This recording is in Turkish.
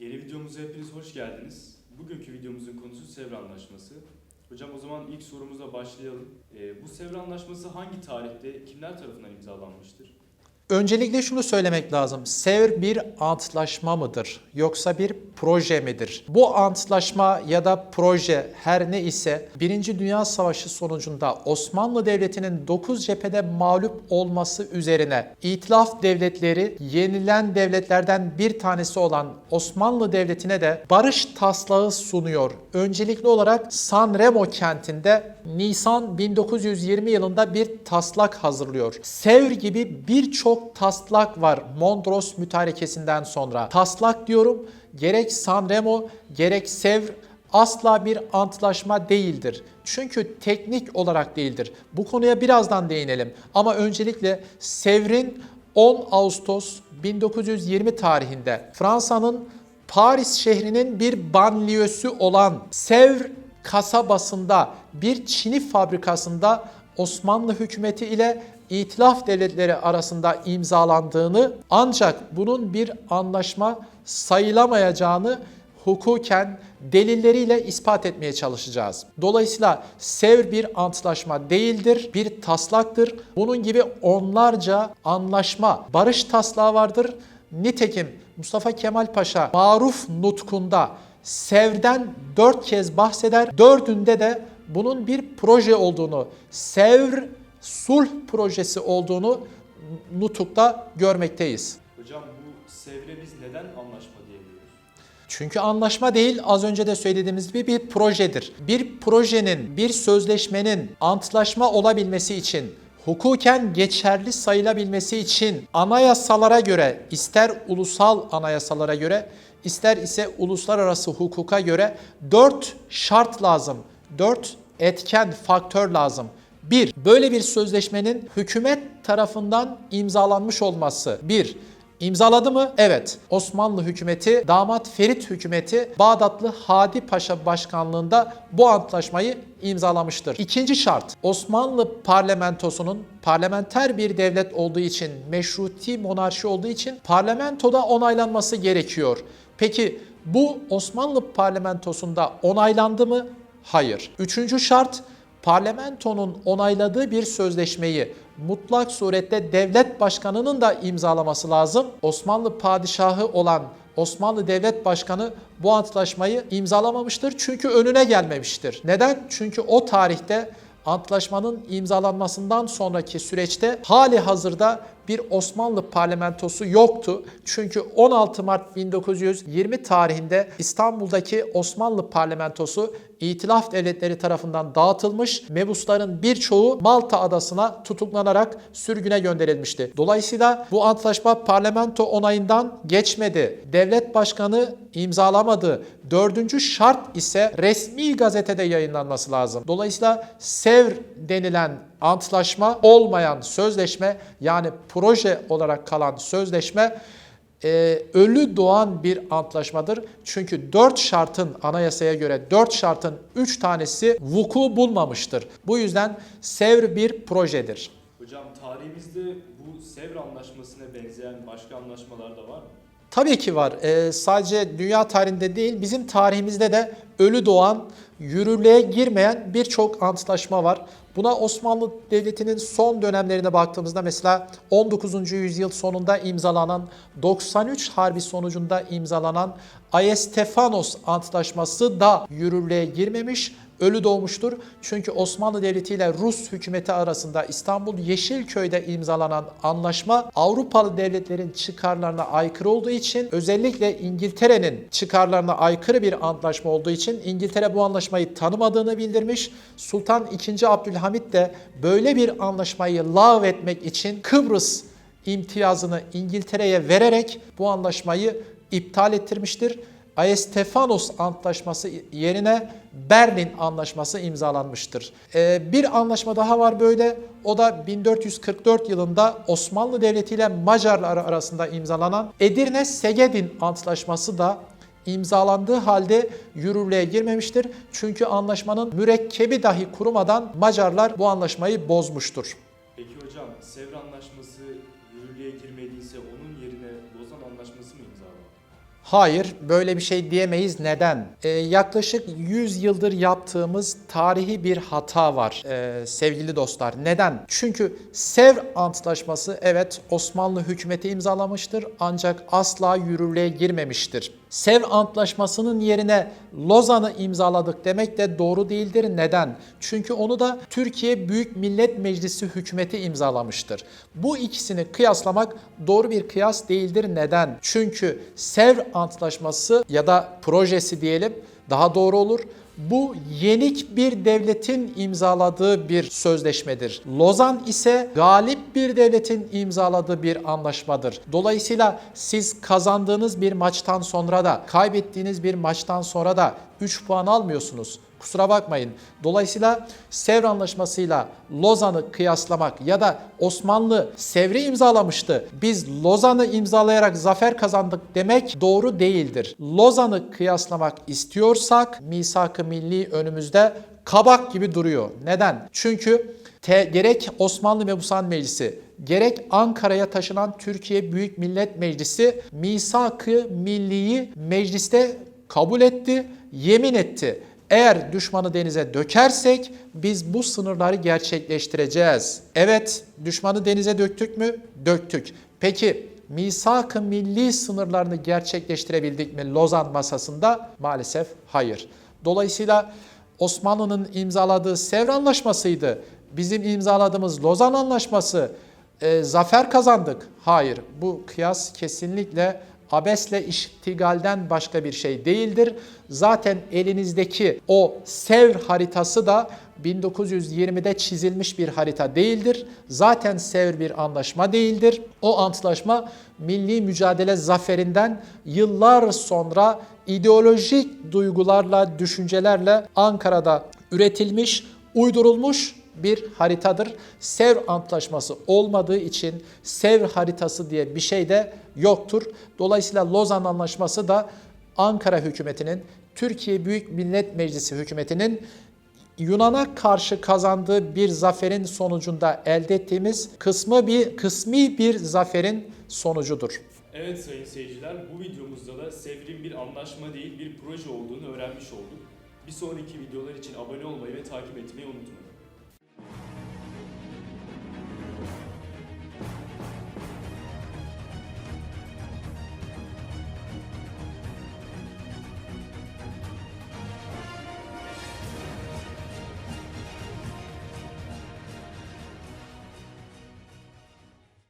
Yeni videomuza hepiniz hoş geldiniz. Bugünkü videomuzun konusu Sevr Anlaşması. Hocam o zaman ilk sorumuza başlayalım. Ee, bu Sevr Anlaşması hangi tarihte kimler tarafından imzalanmıştır? Öncelikle şunu söylemek lazım. Sevr bir antlaşma mıdır yoksa bir proje midir? Bu antlaşma ya da proje her ne ise Birinci Dünya Savaşı sonucunda Osmanlı Devleti'nin 9 cephede mağlup olması üzerine İtilaf devletleri yenilen devletlerden bir tanesi olan Osmanlı Devleti'ne de barış taslağı sunuyor. Öncelikli olarak Sanremo kentinde Nisan 1920 yılında bir taslak hazırlıyor. Sevr gibi birçok taslak var Mondros mütarekesinden sonra. Taslak diyorum gerek Sanremo gerek Sevr asla bir antlaşma değildir. Çünkü teknik olarak değildir. Bu konuya birazdan değinelim. Ama öncelikle Sevr'in 10 Ağustos 1920 tarihinde Fransa'nın Paris şehrinin bir banliyösü olan Sevr kasabasında bir çini fabrikasında Osmanlı hükümeti ile İtilaf devletleri arasında imzalandığını ancak bunun bir anlaşma sayılamayacağını hukuken delilleriyle ispat etmeye çalışacağız. Dolayısıyla Sevr bir antlaşma değildir, bir taslaktır. Bunun gibi onlarca anlaşma, barış taslağı vardır. Nitekim Mustafa Kemal Paşa maruf nutkunda Sevr'den dört kez bahseder. Dördünde de bunun bir proje olduğunu, Sevr sulh projesi olduğunu nutukta görmekteyiz. Hocam bu Sevr'e biz neden anlaşma diyebiliyoruz? Çünkü anlaşma değil az önce de söylediğimiz gibi bir projedir. Bir projenin, bir sözleşmenin antlaşma olabilmesi için hukuken geçerli sayılabilmesi için anayasalara göre ister ulusal anayasalara göre ister ise uluslararası hukuka göre dört şart lazım. Dört etken faktör lazım. Bir, böyle bir sözleşmenin hükümet tarafından imzalanmış olması. Bir, İmzaladı mı? Evet. Osmanlı hükümeti, damat Ferit hükümeti Bağdatlı Hadi Paşa başkanlığında bu antlaşmayı imzalamıştır. İkinci şart, Osmanlı parlamentosunun parlamenter bir devlet olduğu için, meşruti monarşi olduğu için parlamentoda onaylanması gerekiyor. Peki bu Osmanlı parlamentosunda onaylandı mı? Hayır. Üçüncü şart, parlamentonun onayladığı bir sözleşmeyi mutlak surette devlet başkanının da imzalaması lazım. Osmanlı padişahı olan Osmanlı Devlet Başkanı bu antlaşmayı imzalamamıştır çünkü önüne gelmemiştir. Neden? Çünkü o tarihte antlaşmanın imzalanmasından sonraki süreçte hali hazırda bir Osmanlı parlamentosu yoktu. Çünkü 16 Mart 1920 tarihinde İstanbul'daki Osmanlı parlamentosu İtilaf devletleri tarafından dağıtılmış, mebusların birçoğu Malta adasına tutuklanarak sürgüne gönderilmişti. Dolayısıyla bu antlaşma parlamento onayından geçmedi. Devlet başkanı imzalamadı. Dördüncü şart ise resmi gazetede yayınlanması lazım. Dolayısıyla Sevr denilen antlaşma olmayan sözleşme yani proje olarak kalan sözleşme e, ölü doğan bir antlaşmadır. Çünkü dört şartın anayasaya göre dört şartın üç tanesi vuku bulmamıştır. Bu yüzden Sevr bir projedir. Hocam tarihimizde bu Sevr Anlaşması'na benzeyen başka anlaşmalar da var mı? Tabii ki var. Ee, sadece dünya tarihinde değil, bizim tarihimizde de ölü doğan, yürürlüğe girmeyen birçok antlaşma var. Buna Osmanlı Devleti'nin son dönemlerine baktığımızda mesela 19. yüzyıl sonunda imzalanan 93 Harbi sonucunda imzalanan Ayestefanos Antlaşması da yürürlüğe girmemiş, ölü doğmuştur. Çünkü Osmanlı Devleti ile Rus hükümeti arasında İstanbul Yeşilköy'de imzalanan anlaşma Avrupalı devletlerin çıkarlarına aykırı olduğu için özellikle İngiltere'nin çıkarlarına aykırı bir antlaşma olduğu için İngiltere bu anlaşmayı tanımadığını bildirmiş. Sultan II. Abdülhamit de böyle bir anlaşmayı lağvetmek için Kıbrıs imtiyazını İngiltere'ye vererek bu anlaşmayı iptal ettirmiştir. Ayestefanos Antlaşması yerine Berlin Anlaşması imzalanmıştır. Ee, bir anlaşma daha var böyle. O da 1444 yılında Osmanlı Devleti ile Macarlar arasında imzalanan Edirne Segedin Antlaşması da imzalandığı halde yürürlüğe girmemiştir. Çünkü anlaşmanın mürekkebi dahi kurumadan Macarlar bu anlaşmayı bozmuştur. Peki hocam Sevr Anlaşması yürürlüğe girmediyse onun yerine Lozan Anlaşması mı imzalandı? Hayır, böyle bir şey diyemeyiz. Neden? Ee, yaklaşık 100 yıldır yaptığımız tarihi bir hata var ee, sevgili dostlar. Neden? Çünkü Sevr Antlaşması evet Osmanlı hükümeti imzalamıştır ancak asla yürürlüğe girmemiştir. Sevr Antlaşması'nın yerine Lozan'ı imzaladık demek de doğru değildir. Neden? Çünkü onu da Türkiye Büyük Millet Meclisi hükümeti imzalamıştır. Bu ikisini kıyaslamak doğru bir kıyas değildir. Neden? Çünkü Sevr Antlaşması ya da projesi diyelim daha doğru olur. Bu yenik bir devletin imzaladığı bir sözleşmedir. Lozan ise galip bir devletin imzaladığı bir anlaşmadır. Dolayısıyla siz kazandığınız bir maçtan sonra da kaybettiğiniz bir maçtan sonra da 3 puan almıyorsunuz. Kusura bakmayın. Dolayısıyla Sevr Anlaşması'yla Lozan'ı kıyaslamak ya da Osmanlı Sevr'i imzalamıştı. Biz Lozan'ı imzalayarak zafer kazandık demek doğru değildir. Lozan'ı kıyaslamak istiyorsak misak-ı milli önümüzde kabak gibi duruyor. Neden? Çünkü te, gerek Osmanlı Mebusan Meclisi gerek Ankara'ya taşınan Türkiye Büyük Millet Meclisi misak-ı milliyi mecliste kabul etti, yemin etti. Eğer düşmanı denize dökersek biz bu sınırları gerçekleştireceğiz. Evet, düşmanı denize döktük mü? Döktük. Peki misak-ı milli sınırlarını gerçekleştirebildik mi Lozan masasında? Maalesef hayır. Dolayısıyla Osmanlı'nın imzaladığı Sevr Anlaşması'ydı. Bizim imzaladığımız Lozan Anlaşması e, zafer kazandık. Hayır, bu kıyas kesinlikle abesle iştigalden başka bir şey değildir. Zaten elinizdeki o Sevr haritası da 1920'de çizilmiş bir harita değildir. Zaten Sevr bir anlaşma değildir. O antlaşma milli mücadele zaferinden yıllar sonra ideolojik duygularla, düşüncelerle Ankara'da üretilmiş, uydurulmuş bir haritadır. Sevr Antlaşması olmadığı için Sevr haritası diye bir şey de yoktur. Dolayısıyla Lozan Anlaşması da Ankara hükümetinin, Türkiye Büyük Millet Meclisi hükümetinin Yunan'a karşı kazandığı bir zaferin sonucunda elde ettiğimiz kısmı bir kısmi bir zaferin sonucudur. Evet sayın seyirciler bu videomuzda da Sevr'in bir anlaşma değil bir proje olduğunu öğrenmiş olduk. Bir sonraki videolar için abone olmayı ve takip etmeyi unutmayın.